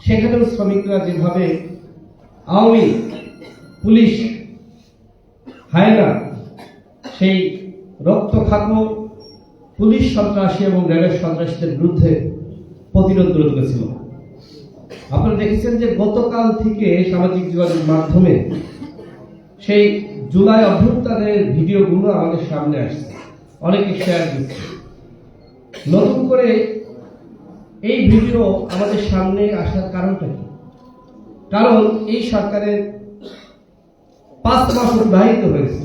সেখানেও শ্রমিকরা যেভাবে আওয়ামী পুলিশ হায়না সেই রক্তখাত পুলিশ সন্ত্রাসী এবং সন্ত্রাসীদের বিরুদ্ধে প্রতিরোধ গড়ে তুলেছিল। আপনারা দেখেছেন যে গতকাল থেকে সামাজিক যোগাযোগ মাধ্যমে সেই জুলাই অভ্যুত্থানের ভিডিওগুলো আমাদের সামনে আসছে। অনেকে শেয়ার দিচ্ছে। নতুন করে এই ভিডিও আমাদের সামনে আসার কারণটা কি? কারণ এই সরকারের পাঁচ মাস অতিবাহিত হয়েছে।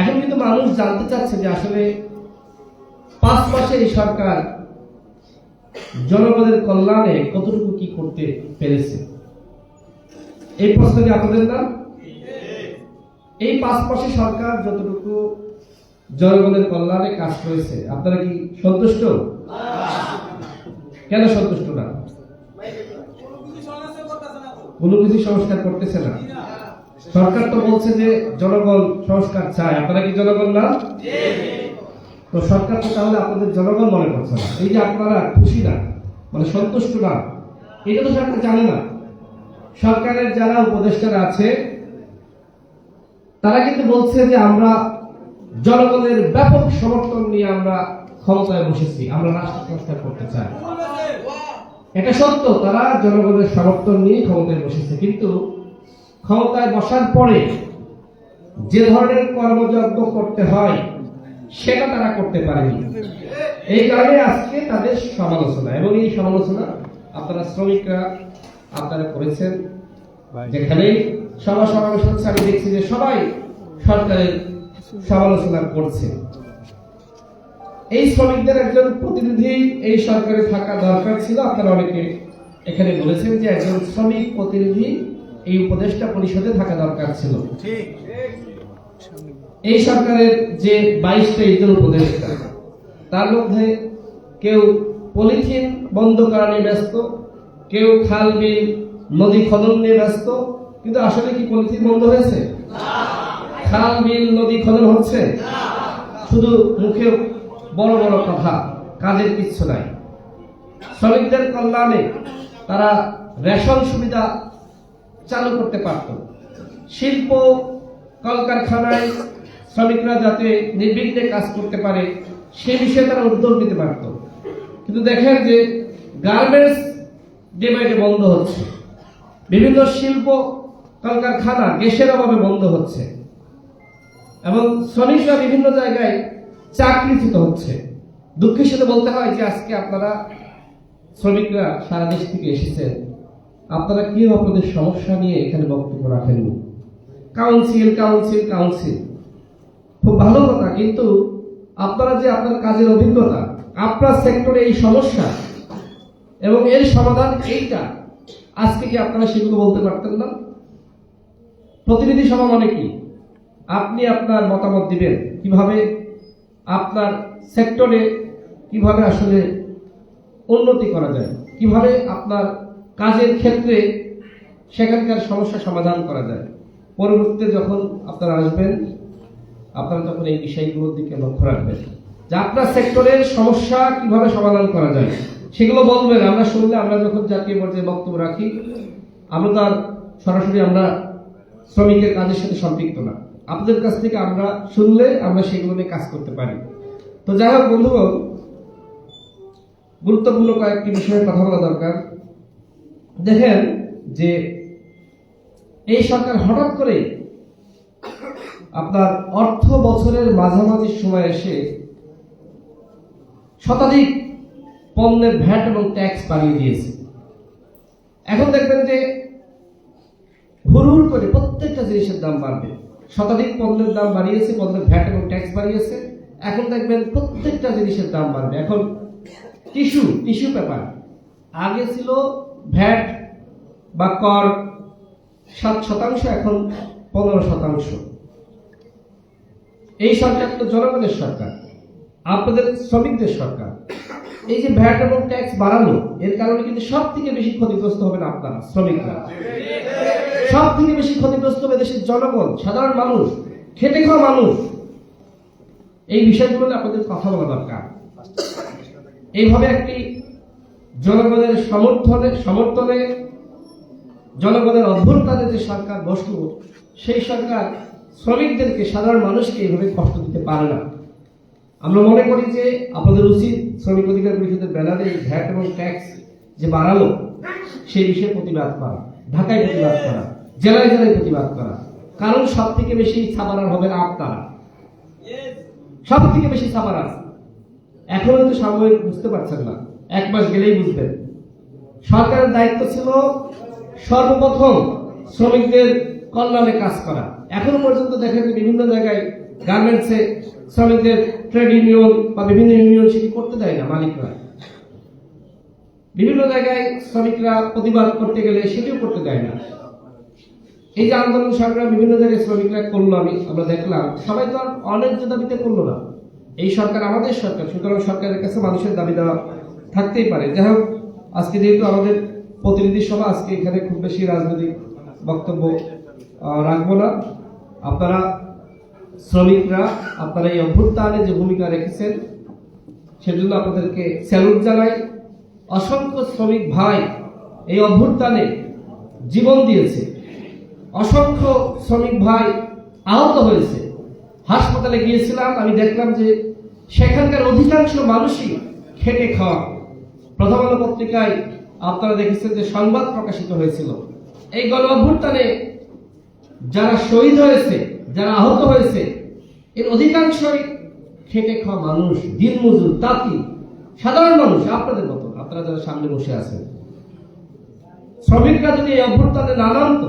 এখন কিন্তু মানুষ জানতে চাচ্ছে যে আসলে পাঁচ মাসে এই সরকার জনগণের কল্যাণে কতটুকু কি করতে পেরেছে? এই প্রশ্ন কি আপনাদের না? এই পাঁচ মাসে সরকার যতটুকু জনগণের কল্যাণে কাজ করেছে, আপনারা কি সন্তুষ্ট? কেন সন্তুষ্ট না? কোনো কিছু সংস্কার করতেছে না। সরকার তো বলছে যে জনগণ সংস্কার চায়। আপনারা কি জনগণ না? তো সরকার তো তাহলে আপনাদের জনগণ মনে করছে না। এই যে আপনারা খুশি না মানে সন্তুষ্ট না, এটা তো সরকার জানে না। সরকারের যারা উপদেষ্টারা আছে, তারা কিন্তু বলছে যে আমরা জনগণের ব্যাপক সমর্থন নিয়ে আমরা ক্ষমতায় বসেছি, আমরা রাষ্ট্র সংস্কার করতে চাই। এটা সত্য, তারা জনগণের সমর্থন নিয়ে ক্ষমতায় বসেছে, কিন্তু ক্ষমতায় বসার পরে যে ধরনের কর্মযজ্ঞ করতে হয়, সেটা তারা করতে পারেনি। এই কারণে আজকে তাদের সমালোচনা, এবং এই সমালোচনা আপনারা শ্রমিকরা আপনারা করেছেন। যেখানে সভা সমাবেশ হচ্ছে, আমি দেখছি যে সবাই সরকারের সমালোচনা করছে। এই শ্রমিকদের একজন প্রতিনিধি এই সরকারে থাকা দরকার ছিল। আপনারা অনেকে এখানে বলেছেন যে একজন শ্রমিক প্রতিনিধি এই উপদেষ্টা পরিষদে থাকা দরকার ছিল। এই সরকারের যে বাইশটা ইজন উপদেষ্টা তার মধ্যে কেউ পলিথিন বন্ধ করা নিয়ে ব্যস্ত কেউ খাল বিল নদী খনন নিয়ে ব্যস্ত কিন্তু আসলে কি পলিথিন বন্ধ হয়েছে? খাল বিল নদী খনন হচ্ছে? শুধু মুখে বড় বড় কথা, কাজের কিচ্ছু নাই। শ্রমিকদের কল্যাণে তারা রেশন সুবিধা চালু করতে পারত। শিল্প, কলকারখানায় শ্রমিকরা যাতে নির্বিঘ্নে কাজ করতে পারে, সে বিষয়ে তারা উদ্যোগ নিতে পারত। কিন্তু দেখেন যে গার্মেন্টস ডে বন্ধ হচ্ছে। বিভিন্ন শিল্প, কলকারখানা গ্যাসের অভাবে বন্ধ হচ্ছে। এবং শ্রমিকরা বিভিন্ন জায়গায় চাকরিচ্যুত হচ্ছে। দুঃখের সাথে বলতে হয় যে আজকে আপনারা শ্রমিকরা সারা দেশ থেকে এসেছেন। আপনারা কেউ আপনাদের সমস্যা নিয়ে এখানে বক্তব্য রাখেননি। কাউন্সিল কাউন্সিল কাউন্সিল খুব ভালো কথা, কিন্তু আপনারা যে আপনার কাজের অভিজ্ঞতা, আপনার সেক্টরে এই সমস্যা, এবং এর সমাধান এইটা, আজকে কি আপনারা সেগুলো বলতে পারতেন না? প্রতিনিধি সভা মানে কি? আপনি আপনার মতামত দিবেন। কীভাবে আপনার সেক্টরে কীভাবে আসলে উন্নতি করা যায়? কীভাবে আপনার কাজের ক্ষেত্রে সেখানকার সমস্যা সমাধান করা যায়? পরবর্তীতে যখন আপনারা আসবেন, আপনারা তখন এই বিষয়গুলোর দিকে লক্ষ্য রাখবেন যে আপনার সেক্টরের সমস্যা কীভাবে সমাধান করা যায় সেগুলো বলবেন। আমরা শুনলে আমরা যখন জাতীয় পর্যায়ে বক্তব্য রাখি, আমরা তার সরাসরি আমরা শ্রমিকের কাজের সাথে সম্পৃক্ত না। আপনাদের কাছ থেকে আমরা শুনলে আমরা সেগুলো নিয়ে কাজ করতে পারি। তো যাই হোক, বন্ধুগণ, গুরুত্বপূর্ণ কয়েকটি বিষয়ে কথা বলা দরকার। দেখেন যে এই সরকার হঠাৎ করে আপনার অর্থ বছরের মাঝামাঝি সময় এসে শতাধিক পণ্যের ভ্যাট এবং ট্যাক্স বাড়িয়ে দিয়েছে। এখন দেখবেন যে হুড় করে প্রত্যেকটা জিনিসের দাম বাড়বে। শতাধিক পণ্যের দাম বাড়িয়েছে, পণ্যের ভ্যাট এবং ট্যাক্স বাড়িয়েছে। এখন দেখবেন প্রত্যেকটা জিনিসের দাম বাড়বে। এখন টিস্যু টিস্যু পেপার আগে ছিল ভ্যাট বা কর সাত শতাংশ, এখন পনেরো শতাংশ। এই সরকার তো জনগণের সরকার, আপনাদের শ্রমিকদের সরকার। এই যে ভ্যাট এবং ট্যাক্স বাড়ানো, এর কারণে কিন্তু সব থেকে বেশি ক্ষতিগ্রস্ত হবেন আপনারা, শ্রমিকরা। সব থেকে বেশি ক্ষতিগ্রস্ত হবে দেশের জনগণ, সাধারণ মানুষ, খেটে খাওয়া মানুষ। এই বিষয়গুলো আপনাদের কথা বলা দরকার। এইভাবে একটি জনগণের সমর্থনে সমর্থনে, জনগণের অভ্যুত্থানে যে সরকার বসল সেই সরকার শ্রমিকদেরকে, সাধারণ মানুষকে এইভাবে কষ্ট দিতে পারে না। আমরা মনে করি যে আপনাদের উচিত শ্রমিক অধিকার পরিষদের ব্যানারে এই ভ্যাট এবং ট্যাক্স যে বাড়ালো, সেই বিষয়ে প্রতিবাদ করা, ঢাকায় প্রতিবাদ করা, জেলায় জেলায় প্রতিবাদ করা। কারণ সব থেকে বেশি ছাপারার হবে না আপনারা। সব থেকে বেশি ছাপারার এখন হয়তো সাময়িক বুঝতে পারছেন না। এক মাস গেলেই বুঝবেন। সরকারের দায়িত্ব ছিল সর্বপ্রথম শ্রমিকদের কল্যাণে কাজ করা। এখনও পর্যন্ত দেখেন বিভিন্ন জায়গায় গার্মেন্টসে শ্রমিকদের ট্রেড ইউনিয়ন বা বিভিন্ন ইউনিয়ন সেটি করতে দেয় না মালিকরা। বিভিন্ন জায়গায় শ্রমিকরা প্রতিবাদ করতে গেলে সেটিও করতে দেয় না। এই যে আন্দোলন সংগ্রাম বিভিন্ন জায়গায় শ্রমিকরা করল, আমি, আমরা দেখলাম, সবাই তো অন্যায্য দাবিতে করল না। এই সরকার আমাদের সরকার, সুতরাং সরকারের কাছে মানুষের দাবি দেওয়া থাকতেই পারে। যাই হোক, আজকে যেহেতু আমাদের প্রতিনিধি সভা, আজকে এখানে খুব বেশি রাজনৈতিক বক্তব্য রাখব না। আপনারা শ্রমিকরা আপনারা এই অভ্যুত্থানে যে ভূমিকা রেখেছেন, সেজন্য আপনাদেরকে স্যালুট জানাই। অসংখ্য শ্রমিক ভাই এই অভ্যুত্থানে জীবন দিয়েছে। অসংখ্য শ্রমিক ভাই আহত হয়েছে। হাসপাতালে গিয়েছিলাম, আমি দেখলাম যে সেখানকার অধিকাংশ মানুষই খেটে খাওয়া। প্রথম আলো পত্রিকায় আপনারা দেখেছেন যে সংবাদ প্রকাশিত হয়েছিল। এই গণ অভ্যুত্থানে যারা শহীদ হয়েছে যারা আহত হয়েছে, এর অধিকাংশই খেটে খাওয়া মানুষ দিনমজুর তাঁতি, সাধারণ মানুষ, আপনাদের মতো, আপনারা যারা সামনে বসে আছেন। শ্রমিকরা যদি এই অভ্যুত্থানে না নামতো,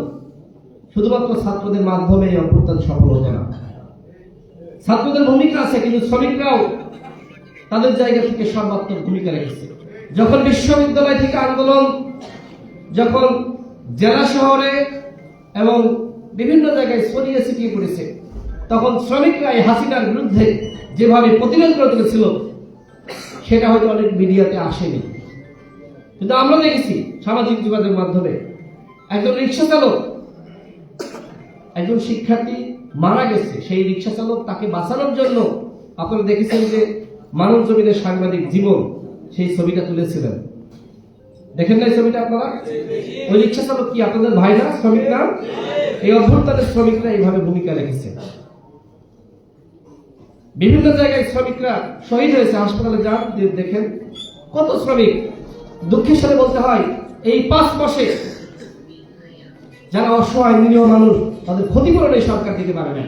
শুধুমাত্র ছাত্রদের মাধ্যমে এই অভ্যুত্থান সফল হতো না। ছাত্রদের ভূমিকা আছে, কিন্তু শ্রমিকরাও তাদের জায়গা থেকে সর্বাত্মক ভূমিকা রেখেছে। যখন বিশ্ববিদ্যালয় থেকে আন্দোলন, যখন জেলা শহরে এবং বিভিন্ন জায়গায় ছড়িয়ে ছিটিয়ে পড়েছে। তখন শ্রমিকরা এই হাসিনার বিরুদ্ধে যেভাবে প্রতিরোধ করে তুলেছিল, সেটা হয়তো অনেক মিডিয়াতে আসেনি। কিন্তু আমরা দেখেছি সামাজিক যোগাযোগের মাধ্যমে একজন রিক্সা চালক, একজন শিক্ষার্থী মারা গেছে। সেই রিক্সা চালক তাকে বাঁচানোর জন্য আপনারা দেখেছেন যে মানব জমিনের সাংবাদিক জীবন সেই ছবিটা তুলেছিলেন। দেখেন না ছবিটা আপনারা? ওই রিক্সা চালক কি আপনাদের ভাই না? শ্রমিক না? এই অভ্যুত্থানের শ্রমিকরা এইভাবে ভূমিকা রেখেছে। বিভিন্ন জায়গায় শ্রমিকরা শহীদ হয়েছে, হাসপাতালে যান দেখেন কত শ্রমিক। দুঃখের সাথে বলতে হয়, এই পাঁচ মাসে যারা অসহায়, নিরীহ মানুষ, তাদের ক্ষতিপূরণ এই সরকার দিতে পারে না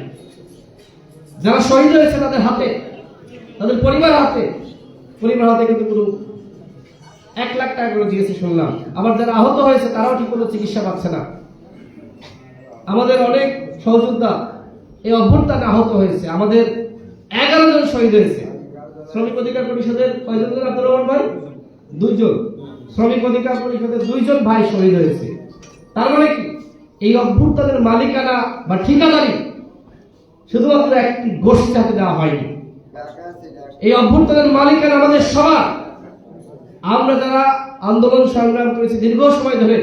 যারা শহীদ হয়েছে তাদের হাতে, তাদের পরিবার হাতে পরিবার হাতে কিন্তু পুরো এক লাখ টাকা করে দিয়েছে শুনলাম আবার যারা আহত হয়েছে তারাও ঠিক কোনো চিকিৎসা পাচ্ছে না। আমাদের অনেক সহযোদ্ধা এই অভ্যুত্থানে আহত হয়েছে। আমাদের এগারো জন শহীদ হয়েছে। শ্রমিক অধিকার পরিষদের কয়জন জন? আব্দুর রহমান ভাই? দুইজন। শ্রমিক অধিকার পরিষদের দুইজন ভাই শহীদ হয়েছে। তার মানে কি? এই অভ্যুত্থানের মালিকানা বা ঠিকাদারি শুধুমাত্র একটি গোষ্ঠীর হাতে দেওয়া হয়নি। এই অভ্যুত্থানের মালিকানা আমাদের সবার। আমরা যারা আন্দোলন সংগ্রাম করেছি দীর্ঘ সময় ধরে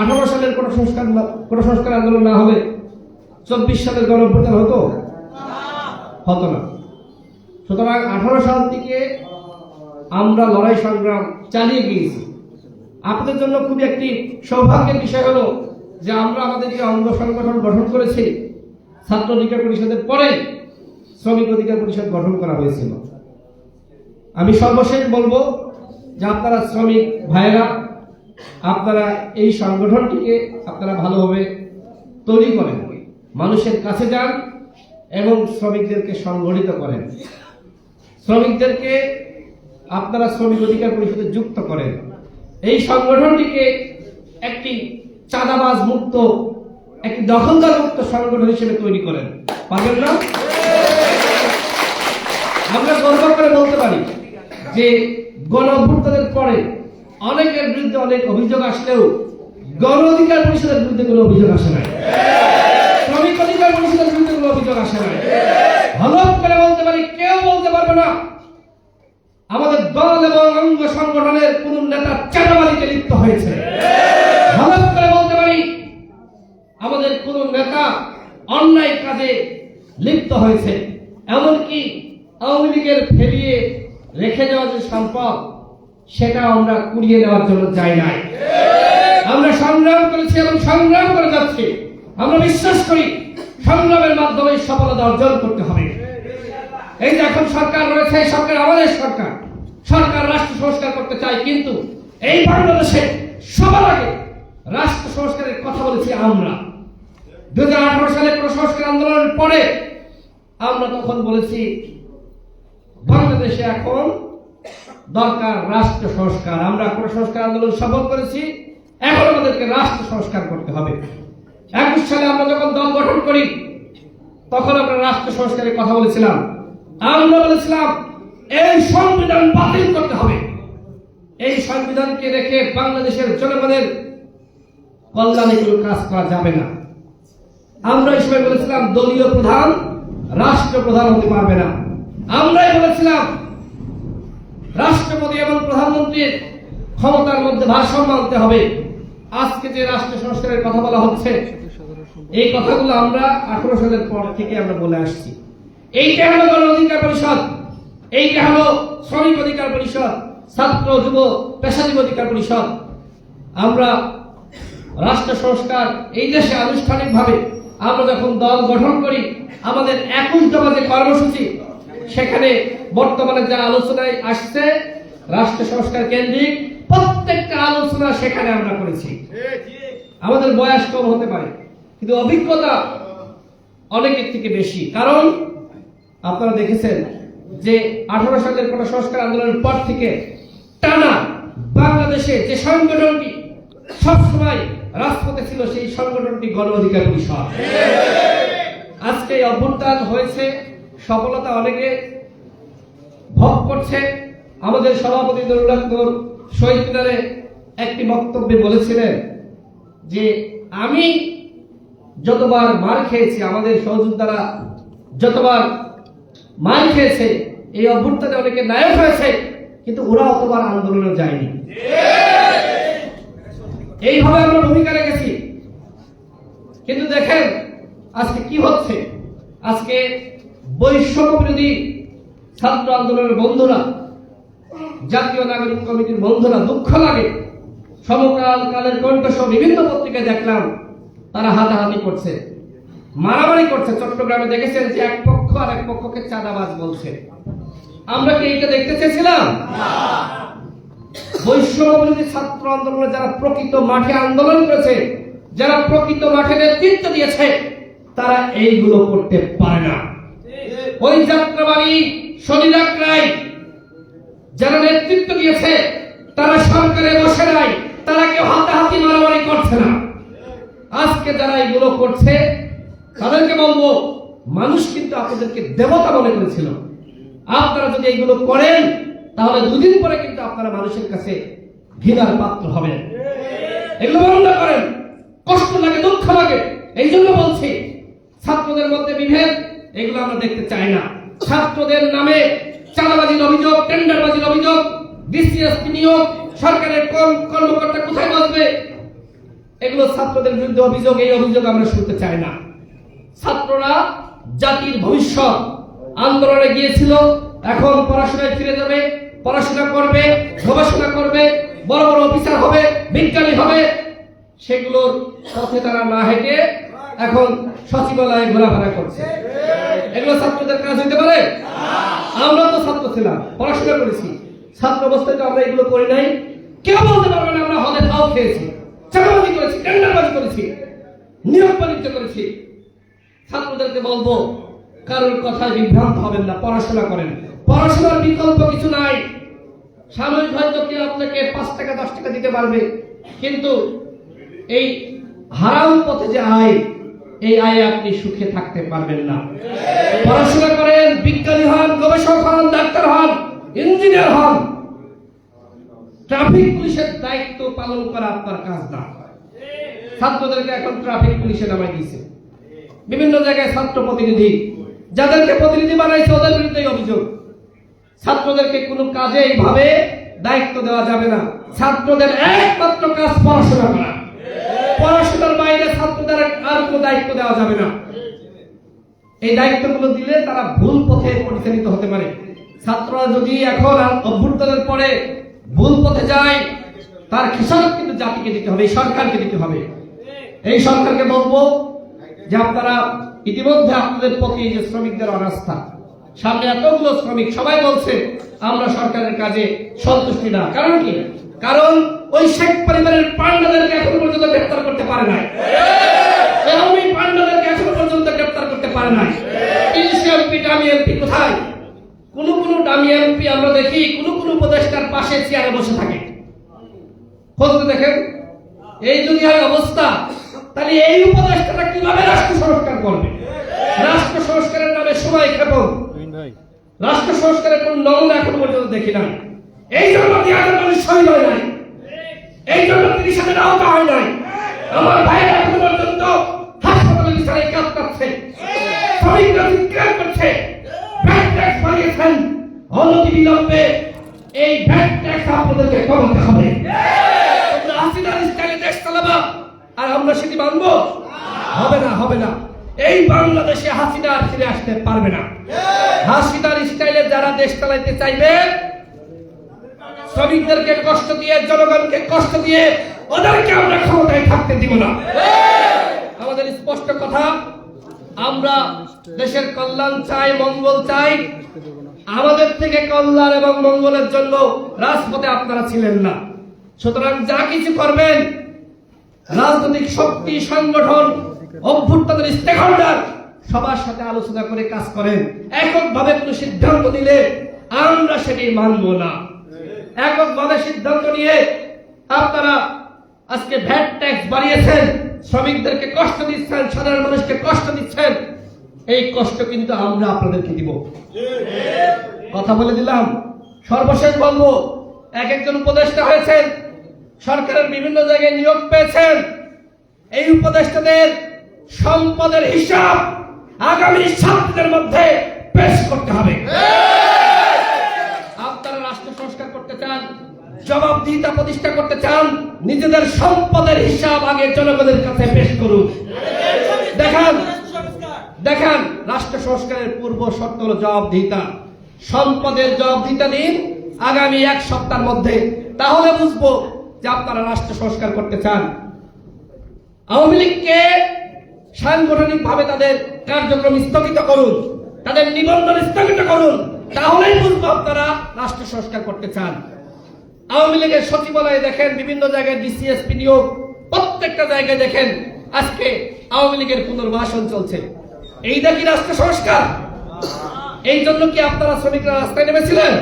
আঠারো সালের কোন সংস্কার কোন সংস্কার আন্দোলন না হবে চব্বিশ সালের গণ হতো? হতো না। সুতরাং আঠারো সাল থেকে আমরা লড়াই সংগ্রাম চালিয়ে গিয়েছি। আপনাদের জন্য খুবই একটি সৌভাগ্যের বিষয় হলো যে আমরা আমাদের যে অঙ্গ সংগঠন গঠন করেছি। ছাত্র অধিকার পরিষদের পরে শ্রমিক অধিকার পরিষদ গঠন করা হয়েছিল। আমি সর্বশেষ বলব যে আপনারা শ্রমিক ভাইয়েরা আপনারা এই সংগঠনটিকে আপনারা ভালোভাবে তৈরি করেন। মানুষের কাছে যান এবং শ্রমিকদেরকে সংগঠিত করেন। শ্রমিকদেরকে আপনারা শ্রমিক অধিকার পরিষদে যুক্ত করেন। এই সংগঠনটিকে একটি চাঁদাবাজ মুক্ত, একটি দখলদার মুক্ত সংগঠন হিসেবে তৈরি করেন। পারবেন না? আমরা গর্ব করে বলতে পারি যে গণ পরে অনেকের বিরুদ্ধে অনেক অভিযোগ আসলেও গণ অধিকার পরিষদের বিরুদ্ধে কোনো অভিযোগ আসে নাই। শ্রমিক অধিকার পরিষদের বিরুদ্ধে কোনো অভিযোগ আসে নাই। হলফ করে বলতে পারি, কেউ বলতে পারবে না। আমাদের দল এবং অঙ্গ সংগঠনের কোন নেতা চাঁদাবাজিতে লিপ্ত হয়েছে। হলফ করে বলতে পারি, আমাদের কোন নেতা অন্যায় কাজে লিপ্ত হয়েছে। এমনকি আওয়ামী লীগের ফেরিয়ে রেখে যাওয়া যে সম্পদ সেটা আমরা কুড়িয়ে নেওয়ার জন্য যাই নাই। আমরা সংগ্রাম করেছি এবং সংগ্রাম করে যাচ্ছি। আমরা বিশ্বাস করি সংগ্রামের মাধ্যমে সফলতা অর্জন করতে হবে। এই যে এখন সরকার রয়েছে সরকার আমাদের সরকার। সরকার রাষ্ট্র সংস্কার করতে চায়, কিন্তু এই বাংলাদেশে সবার আগে রাষ্ট্র সংস্কারের কথা বলেছি আমরা। দু হাজার আঠারো সালে সংস্কার আন্দোলনের পরে আমরা তখন বলেছি, বাংলাদেশে এখন দরকার রাষ্ট্র সংস্কার। আমরা কোন সংস্কার আন্দোলন শপথ করেছি, এখন আমাদেরকে রাষ্ট্র সংস্কার করতে হবে। একুশ সালে আমরা যখন দল গঠন করি, তখন আমরা রাষ্ট্র সংস্কারের কথা বলেছিলাম। আমরা বলেছিলাম, এই সংবিধান বাতিল করতে হবে। এই সংবিধানকে রেখে বাংলাদেশের জনগণের কল্যাণে কোনো কাজ করা যাবে না। আমরা এই সময় বলেছিলাম, দলীয় প্রধান রাষ্ট্র প্রধান হতে পারবে না। আমরাই বলেছিলাম রাষ্ট্রপতি এবং প্রধানমন্ত্রীর ক্ষমতার মধ্যে ভারসাম্য আনতে হবে। আজকে যে রাষ্ট্র সংস্কারের কথা বলা হচ্ছে, এই কথাগুলো আমরা আঠারো সালের পর থেকে আমরা বলে আসছি। এইটা হলো গণ অধিকার পরিষদ। এইটা হলো শ্রমিক অধিকার পরিষদ, ছাত্র, যুব, পেশাজীবী অধিকার পরিষদ। আমরা রাষ্ট্র সংস্কার এই দেশে আনুষ্ঠানিকভাবে আমরা যখন দল গঠন করি, আমাদের একুশ দফা যে কর্মসূচি, সেখানে বর্তমানে যা আলোচনায় আসছে, রাষ্ট্র সংস্কার কেন্দ্রিক, প্রত্যেকটা আলোচনা সেখানে আমরা করেছি। আমাদের বয়স কম হতে পারে, কিন্তু অভিজ্ঞতা অনেকের থেকে বেশি। কারণ, আপনারা দেখেছেন যে আঠারো সালের কোন সংস্কার আন্দোলনের পর থেকে টানা বাংলাদেশে যে সংগঠনটি সবসময় রাজপথে ছিল, সেই সংগঠনটি গণ অধিকার পরিষদ। আজকে অভ্যুত্থান হয়েছে, সফলতা অনেকে ভোগ করছে। আমাদের সভাপতি দরুলাক্তর শহীদ মিনারে একটি বক্তব্যে বলেছিলেন যে, আমি যতবার মার খেয়েছি, আমাদের সহযোদ্ধারা যতবার মার খেয়েছে, এই অভ্যুত্থানে অনেকে নায়ক হয়েছে, কিন্তু ওরা অতবার আন্দোলনে যায়নি। এইভাবে আমরা ভূমিকা রেখেছি। কিন্তু দেখেন, আজকে কি হচ্ছে? আজকে বৈষম্য বিরোধী ছাত্র আন্দোলনের বন্ধুরা, জাতীয় নাগরিক কমিটির বন্ধুরা, দুঃখ লাগে। সমকাল কালের কণ্ঠসহ বিভিন্ন পত্রিকায় দেখলাম, তারা হাতাহাতি করছে, মারামারি করছে। চট্টগ্রামে দেখেছেন যে এক পক্ষ আর এক পক্ষকে চাঁদাবাজ বলছে। আমরা কি এইটা দেখতে চেয়েছিলাম? বিরোধী ছাত্র আন্দোলনে যারা প্রকৃত মাঠে আন্দোলন করেছে, যারা প্রকৃত মাঠে নেতৃত্ব দিয়েছে, তারা এইগুলো করতে পারে না। ওই যাত্রাবাড়ি শনিরাকরাই যারা নেতৃত্ব দিয়েছে, তারা সরকারে বসে নাই, তারা কেউ হাতাহাতি মারামারি করছে না। আজকে যারা এগুলো করছে, তাদেরকে বলব, মানুষ কিন্তু আপনাদেরকে দেবতা মনে করেছিল। আপনারা যদি এইগুলো করেন, তাহলে দুদিন পরে কিন্তু আপনারা মানুষের কাছে ঘৃণার পাত্র হবেন। এগুলো বন্ধ করেন, কষ্ট লাগে, দুঃখ লাগে। এই জন্য বলছি, ছাত্রদের মধ্যে বিভেদ, এগুলো আমরা দেখতে চাই না। ছাত্রদের নামে চাঁদাবাজির অভিযোগ, টেন্ডারবাজির অভিযোগ বিসিএস নিয়োগ সরকারের কর্মকর্তা কোথায় বসবে? এগুলো ছাত্রদের বিরুদ্ধে অভিযোগ, এই অভিযোগ আমরা শুনতে চাই না। ছাত্ররা জাতির ভবিষ্যৎ আন্দোলনে গিয়েছিল, এখন পড়াশোনায় ফিরে যাবে, পড়াশোনা করবে, গবেষণা করবে, বড় বড় অফিসার হবে, বিজ্ঞানী হবে। সেগুলোর পথে তারা না হেঁটে এখন সচিবালয়ে ঘোরাফেরা করছে। এগুলো ছাত্রদের কাজ হইতে পারে? আমরা তো ছাত্র ছিলাম, পড়াশোনা করেছি। ছাত্র অবস্থায় তো আমরা এগুলো করি নাই। কেউ বলতে পারবে না আমরা হদে ফাও খেয়েছি চাকরাবাজি করেছি, টেন্ডারবাজি করেছি, নিয়োগ বাণিজ্য করেছি। ছাত্রদেরকে বলব, কারোর কথায় বিভ্রান্ত হবেন না, পড়াশোনা করেন। পড়াশোনার বিকল্প কিছু নাই। সাময়িক হয়তো কেউ আপনাকে পাঁচ টাকা, দশ টাকা দিতে পারবে, কিন্তু এই হারাম পথে যে আয় এই আয়ে আপনি সুখে থাকতে পারবেন না। পড়াশোনা করেন, বিজ্ঞানী হন, গবেষক হন, ডাক্তার হন, ইঞ্জিনিয়ার হন। ট্রাফিক পুলিশের দায়িত্ব পালন করা আপনার কাজ না। ছাত্রদেরকে এখন ট্রাফিক পুলিশে নামাই দিয়েছে। বিভিন্ন জায়গায় ছাত্র প্রতিনিধি, যাদেরকে প্রতিনিধি বানাইছে, ওদের অভিযোগ। ছাত্রদেরকে কোনো কাজে এইভাবে দায়িত্ব দেওয়া যাবে না। ছাত্রদের একমাত্র কাজ পড়াশোনা করা। পড়াশোনার বাইরে ছাত্রদের আর কোনো দায়িত্ব দেওয়া যাবে না। এই দায়িত্বগুলো দিলে তারা ভুল পথে পরিচালিত হতে পারে। ছাত্ররা যদি এখন অভ্যুত্থানের পরে ভুল পথে যায়, তার খেসারত কিন্তু জাতিকে দিতে হবে সরকারকে দিতে হবে। এই সরকারকে বলব যে আপনারা ইতিমধ্যে আপনাদের প্রতি যে শ্রমিকদের অনাস্থা, সামনে এতগুলো শ্রমিক, সবাই বলছে, আমরা সরকারের কাজে সন্তুষ্টি না। কারণ কি? কারণ ওই শেখ পরিবারের পান্ডাদেরকে এখন পর্যন্ত গ্রেপ্তার করতে পারে নাই। আওয়ামী পান্ডাদেরকে এখন পর্যন্ত গ্রেপ্তার করতে পারে নাই। ইলিশ এমপি ডামি এমপি কোথায়? কোন কোন ডামি এমপি আমরা দেখি কোন কোন উপদেষ্টার পাশে চেয়ারে বসে থাকে। খোঁজ দেখেন। এই যদি হয় অবস্থা। তাহলে এই উপদেষ্টাটা কীভাবে রাষ্ট্র সংস্কার করবে? রাষ্ট্র সংস্কারের নামে সময় ক্ষেপণ। রাষ্ট্র সংস্কারের কোন নমুনা এখন পর্যন্ত দেখি না এই জন্য দিয়াদের মানুষ শহীদ হয় নাই। এই জন্য তিরিশ হাজার আহত হয় নাই। আমার ভাইয়েরা এখন পর্যন্ত হাসপাতালে বিছানায় কাজ করছে। শ্রমিকরা চিৎকার করছে। ভ্যাট ট্যাক্স বাড়িয়েছেন অনতি বিলম্বে এই ভ্যাট ট্যাক্স আপনাদেরকে কমাতে হবে হাসিনার স্টাইলে দেশ চালাবা, আর আমরা সেটি মানবো? হবে না হবে না। এই বাংলাদেশে হাসিনা আর ফিরে আসতে পারবে না। হাসিনার স্টাইলে যারা দেশ চালাইতে চাইবে শ্রমিকদেরকে কষ্ট দিয়ে, জনগণকে কষ্ট দিয়ে ওদেরকে আমরা ক্ষমতায় থাকতে দিব না। আমাদের স্পষ্ট কথা, আমরা দেশের কল্যাণ চাই, মঙ্গল চাই। আমাদের থেকে কল্যাণ এবং মঙ্গলের জন্য রাজপথে আপনারা ছিলেন না। সুতরাং যা কিছু করবেন, রাজনৈতিক শক্তি, সংগঠন, অভ্যুত্থানের স্টেক হোল্ডার সবার সাথে আলোচনা করে কাজ করেন। এককভাবে কোনো সিদ্ধান্ত দিলে আমরা সেটি মানব না। এককভাবে সিদ্ধান্ত নিয়ে আপনারা আজকে ভ্যাট ট্যাক্স বাড়িয়েছেন, শ্রমিকদেরকে কষ্ট দিচ্ছেন, সাধারণ মানুষকে কষ্ট দিচ্ছেন, এই কষ্ট কিন্তু আমরা আপনাদেরকে দিব। কথা বলে দিলাম। সর্বশেষ বলব, এক একজন উপদেষ্টা হয়েছেন, সরকারের বিভিন্ন জায়গায় নিয়োগ পেয়েছেন। এই উপদেষ্টাদের সম্পদের হিসাব আগামী সাত দিনের মধ্যে পেশ করতে হবে আপনারা রাষ্ট্র সংস্কার করতে চান জবাবদিহিতা প্রতিষ্ঠা করতে চান, নিজেদের সম্পদের হিসাব আগে জনগণের কাছে পেশ করুন। দেখান দেখান, রাষ্ট্র সংস্কারের পূর্ব শর্ত হলো জবাবদিহিতা। সম্পদের জবাবদিহিতা দিন আগামী এক সপ্তাহের মধ্যে। তাহলে বুঝব যে আপনারা রাষ্ট্র সংস্কার করতে চান। আওয়ামী লীগকে সাংগঠনিক ভাবে তাদের কার্যক্রম স্থগিত করুন, তাদের নিবন্ধন স্থগিত করুন। তাহলেই বুঝব আপনারা রাষ্ট্র সংস্কার করতে চান। আওয়ামী লীগের সচিবালয়ে দেখেন, বিভিন্ন জায়গায় ডিসিএসপি নিয়োগ, প্রত্যেকটা জায়গায় দেখেন, আজকে আওয়ামী লীগের পুনর্বাসন চলছে। এইটা কি রাষ্ট্র সংস্কার। এই জন্য কি আপনারা শ্রমিকরা রাস্তায় নেমেছিলেন?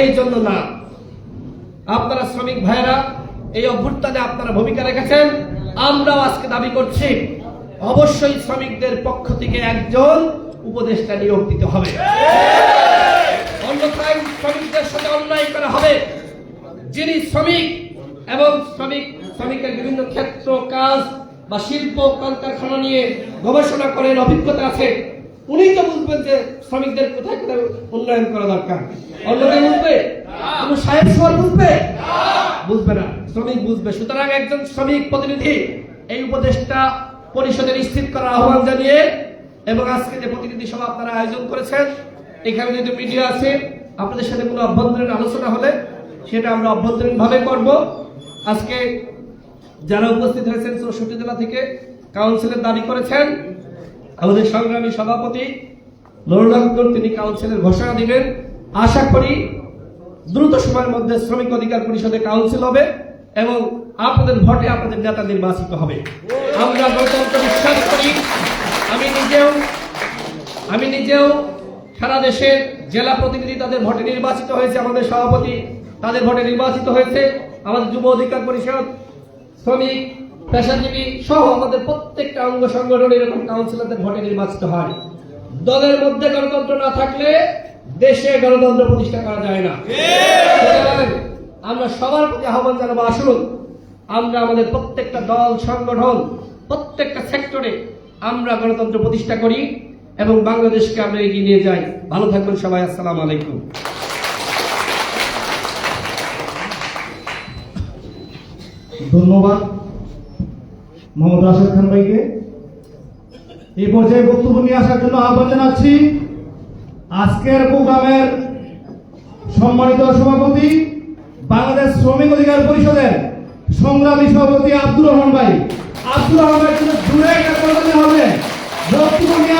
এই জন্য না। আপনারা শ্রমিক ভাইরা এই অভ্যুত্থানে আপনারা ভূমিকা রেখেছেন। আমরাও আজকে দাবি করছি, অবশ্যই শ্রমিকদের পক্ষ থেকে একজন উপদেষ্টা নিয়োগ দিতে হবে। অন্যথায় শ্রমিকদের সাথে অন্যায় করা হবে। যিনি শ্রমিক এবং শ্রমিক শ্রমিকের বিভিন্ন ক্ষেত্র কাজ বা শিল্প কলকারখানা নিয়ে গবেষণা করেন অভিজ্ঞতা আছে উনি তো বুঝবেন যে শ্রমিকদের কোথায় কোথায় উন্নয়ন করা দরকার। অন্যকে বুঝবে? কোন সাহেব সর বুঝবে? বুঝবে না। শ্রমিক বুঝবে। সুতরাং একজন শ্রমিক প্রতিনিধি এই উপদেশটা পরিষদে নিশ্চিত করার আহ্বান জানিয়ে এবং আজকে যে প্রতিনিধি সভা আপনারা আয়োজন করেছেন এখানে যেহেতু মিডিয়া আছে আপনাদের সাথে কোনো অভ্যন্তরীণ আলোচনা হলে সেটা আমরা অভ্যন্তরীণ ভাবে করব। আজকে যারা উপস্থিত হয়েছেন চৌষট্টি জেলা থেকে কাউন্সিলের দাবি করেছেন, আমাদের সংগ্রামী সভাপতি নুরুল তিনি কাউন্সিলের ঘোষণা দিবেন। আশা করি দ্রুত সময়ের মধ্যে শ্রমিক অধিকার পরিষদে কাউন্সিল হবে এবং আপনাদের ভোটে আপনাদের নেতা নির্বাচিত হবে। আমরা গণতন্ত্র বিশ্বাস করি, আমি নিজেও আমি নিজেও সারা দেশের জেলা প্রতিনিধি তাদের ভোটে নির্বাচিত হয়েছে। আমাদের সভাপতি তাদের ভোটে নির্বাচিত হয়েছে আমাদের যুব অধিকার পরিষদ, শ্রমিক, পেশাজীবী সহ আমাদের প্রত্যেকটা অঙ্গ সংগঠন এরকম কাউন্সিলরদের ভোটে নির্বাচিত হয়। দলের মধ্যে গণতন্ত্র না থাকলে দেশে গণতন্ত্র প্রতিষ্ঠা করা যায় না। আমরা সবার প্রতি আহ্বান জানাব, আসুন, আমরা আমাদের প্রত্যেকটা দল, সংগঠন, প্রত্যেকটা সেক্টরে আমরা গণতন্ত্র প্রতিষ্ঠা করি এবং বাংলাদেশকে আমরা এগিয়ে নিয়ে যাই। ভালো থাকবেন সবাই, আসসালামু আলাইকুম। ধন্যবাদ। মোহাম্মদ রাশেদ খান ভাইকে। এই পর্যায়ে বক্তব্য নিয়ে আসার জন্য আহ্বান জানাচ্ছি আজকের প্রোগ্রামের সম্মানিত সভাপতি বাংলাদেশ শ্রমিক অধিকার পরিষদের সংগ্রামী সভাপতি আব্দুর রহমান ভাই। আব্দুর রহমান ভাই দূরে একটা হবে। বক্তব্য নিয়ে